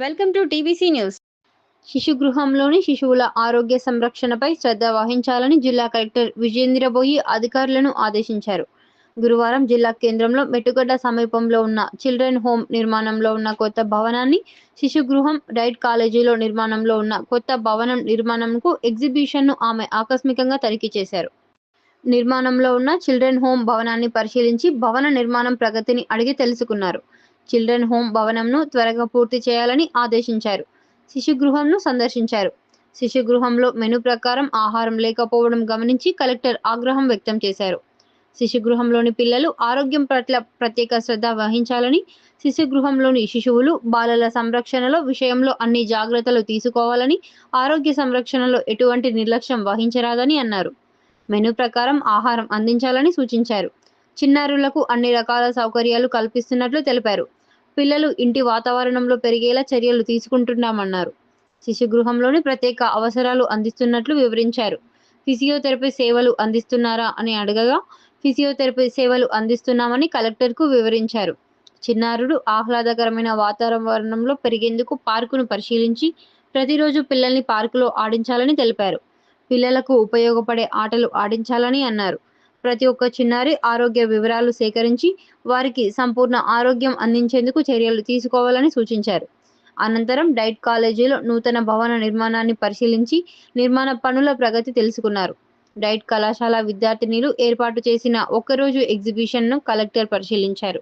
Welcome to TBC news. శిశు గృహంలోని శిశువుల ఆరోగ్య సంరక్షణపై శ్రద్ధ వహించాలని జిల్లా కలెక్టర్ విజేంద్రబోయి అధికారులను ఆదేశించారు. గురువారం జిల్లా కేంద్రంలో మెట్టుగడ్డ సమీపంలో ఉన్న చిల్డ్రన్ హోమ్ నిర్మాణంలో ఉన్న కొత్త భవనాన్ని శిశు గృహం డైట్ కాలేజీలో నిర్మాణంలో ఉన్న కొత్త భవనం నిర్మాణంకు ఎగ్జిబిషన్ను ఆమె ఆకస్మికంగా తనిఖీ చేశారు. నిర్మాణంలో ఉన్న చిల్డ్రన్ హోమ్ భవనాన్ని పరిశీలించి భవన నిర్మాణం ప్రగతిని అడిగి తెలుసుకున్నారు. చిల్డ్రన్ హోమ్ భవనంను త్వరగా పూర్తి చేయాలని ఆదేశించారు. శిశుగృహంను సందర్శించారు. శిశుగృహంలో మెను ప్రకారం ఆహారం లేకపోవడం గమనించి కలెక్టర్ ఆగ్రహం వ్యక్తం చేశారు. శిశుగృహంలోని పిల్లలు ఆరోగ్యం పట్ల ప్రత్యేక శ్రద్ధ వహించాలని శిశుగృహంలోని శిశువులు బాలల సంరక్షణలో విషయంలో అన్ని జాగ్రత్తలు తీసుకోవాలని ఆరోగ్య సంరక్షణలో ఎటువంటి నిర్లక్ష్యం వహించరాదని అన్నారు. మెను ప్రకారం ఆహారం అందించాలని సూచించారు. చిన్నారులకు అన్ని రకాల సౌకర్యాలు కల్పిస్తున్నట్లు తెలిపారు. పిల్లలు ఇంటి వాతావరణంలో పెరిగేలా చర్యలు తీసుకుంటున్నామన్నారు. శిశుగృహంలోని ప్రత్యేక అవసరాలు అందిస్తున్నట్లు వివరించారు. ఫిజియోథెరపీ సేవలు అందిస్తున్నారా అని అడగగా ఫిజియోథెరపీ సేవలు అందిస్తున్నామని కలెక్టర్కు వివరించారు. చిన్నారుడు ఆహ్లాదకరమైన వాతావరణంలో పెరిగేందుకు పార్కును పరిశీలించి ప్రతిరోజు పిల్లల్ని పార్కులో ఆడించాలని తెలిపారు. పిల్లలకు ఉపయోగపడే ఆటలు ఆడించాలని అన్నారు. ప్రతి ఒక్క చిన్నారి ఆరోగ్య వివరాలు సేకరించి వారికి సంపూర్ణ ఆరోగ్యం అందించేందుకు చర్యలు తీసుకోవాలని సూచించారు. అనంతరం డైట్ కాలేజీలో నూతన భవన నిర్మాణాన్ని పరిశీలించి నిర్మాణ పనుల ప్రగతి తెలుసుకున్నారు. డైట్ కళాశాల విద్యార్థినిలు ఏర్పాటు చేసిన ఒకరోజు ఎగ్జిబిషన్ను కలెక్టర్ పరిశీలించారు.